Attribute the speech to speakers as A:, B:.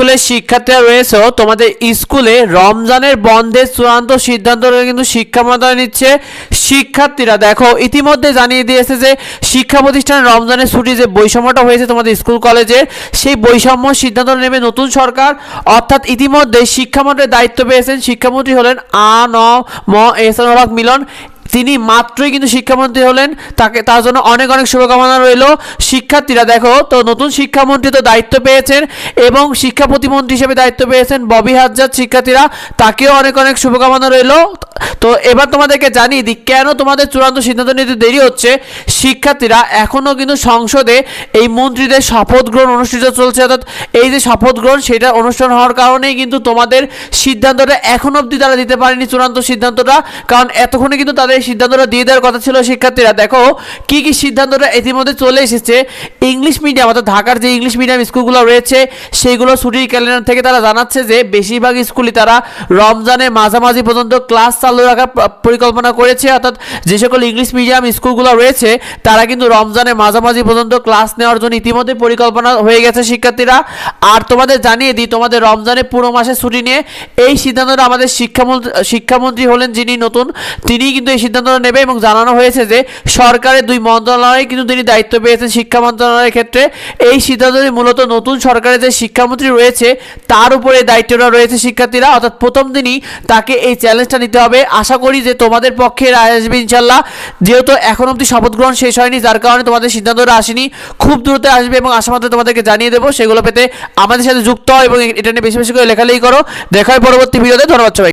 A: স্কুলের শিক্ষার্থীরা রয়েছেও তোমাদের স্কুলে রমজানের বন্ধের চূড়ান্ত সিদ্ধান্ত কিন্তু শিক্ষা মন্ত্রণালয় নিচ্ছে শিক্ষার্থীরা। দেখো, ইতিমধ্যে জানিয়ে দিয়েছে যে, শিক্ষা প্রতিষ্ঠানে রমজানের ছুটি যে বৈষম্যটা হয়েছে তোমাদের স্কুল কলেজের সেই বৈষম্য সিদ্ধান্ত নেবে নতুন সরকার। অর্থাৎ ইতিমধ্যে শিক্ষামন্ত্রীর দায়িত্ব পেয়েছেন শিক্ষামন্ত্রী হলেন আ, ন, ম এহসান হক মিলন। তিনি মাত্রই কিন্তু শিক্ষামন্ত্রী হলেন। তাকে, তার জন্য অনেক অনেক শুভকামনা রইল। শিক্ষার্থীরা, দেখো, তো নতুন শিক্ষামন্ত্রী তো দায়িত্ব পেয়েছেন এবং শিক্ষা প্রতিমন্ত্রী হিসেবে দায়িত্ব পেয়েছেন ববি হাজজাদ শিক্ষার্থীরা। তাকেও অনেক অনেক শুভকামনা রইল। তো এবার তোমাদেরকে জানিয়ে দিই, কেন তোমাদের চূড়ান্ত সিদ্ধান্ত নিতে দেরি হচ্ছে? শিক্ষার্থীরা এখনও কিন্তু সংসদে এই মন্ত্রীদের শপথ গ্রহণ অনুষ্ঠিত চলছে। অর্থাৎ এই যে শপথ গ্রহণ, সেটা অনুষ্ঠান হওয়ার কারণেই কিন্তু তোমাদের সিদ্ধান্তটা এখন অবধি তারা দিতে পারেনি চূড়ান্ত সিদ্ধান্তটা। কারণ এতক্ষণে কিন্তু তাদের এই সিদ্ধান্তটা দিয়ে দেওয়ার কথা ছিল শিক্ষার্থীরা। দেখো, কি কি সিদ্ধান্তটা ইতিমধ্যে চলে এসেছে। ইংলিশ মিডিয়াম, অর্থাৎ ঢাকার যে ইংলিশ মিডিয়াম স্কুলগুলো রয়েছে সেইগুলো ছুটির ক্যালেন্ডার থেকে তারা জানাচ্ছে যে, বেশিরভাগ স্কুলই তারা রমজানের মাঝামাঝি পর্যন্ত ক্লাস চালু রাখার পরিকল্পনা করেছে। অর্থাৎ যে সকল ইংলিশ মিডিয়াম স্কুলগুলো রয়েছে, তারা কিন্তু রমজানের মাঝামাঝি পর্যন্ত ক্লাস নেওয়ার জন্য ইতিমধ্যে পরিকল্পনা হয়ে গেছে শিক্ষার্থীরা। আর তোমাদের জানিয়ে দিই, তোমাদের রমজানের পুরো মাসে ছুটি নিয়ে এই সিদ্ধান্তটা আমাদের শিক্ষামন্ত্রী শিক্ষামন্ত্রী হলেন যিনি নতুন তিনি কিন্তু এই সিদ্ধান্তটা নেবে এবং জানানো হয়েছে যে সরকারের দুই মন্ত্রণালয়ে কিন্তু তিনি দায়িত্ব পেয়েছেন শিক্ষা মন্ত্রণালয়ের ক্ষেত্রে। এই সিদ্ধান্তটি মূলত নতুন সরকারের যে শিক্ষামন্ত্রী রয়েছে, তার উপরে দায়িত্বটা রয়েছে শিক্ষার্থীরা। অর্থাৎ প্রথম দিনই তাকে এই চ্যালেঞ্জটা নিতে হবে। আশা করি যে তোমাদের পক্ষে রায় আসবে ইনশাল্লাহ। যেহেতু এখন অবধি শপথ গ্রহণ শেষ হয়নি, যার কারণে তোমাদের সিদ্ধান্তটা আসেনি। খুব দ্রুত আসবে এবং আশা মাত্র তোমাদেরকে জানিয়ে দেবো। সেগুলো পেতে আমাদের সাথে যুক্ত হয় এবং এটা নিয়ে বেশি বেশি করে লেখালেখি করো। দেখা হয় পরবর্তী ভিডিওতে ধন্যবাদ সবাই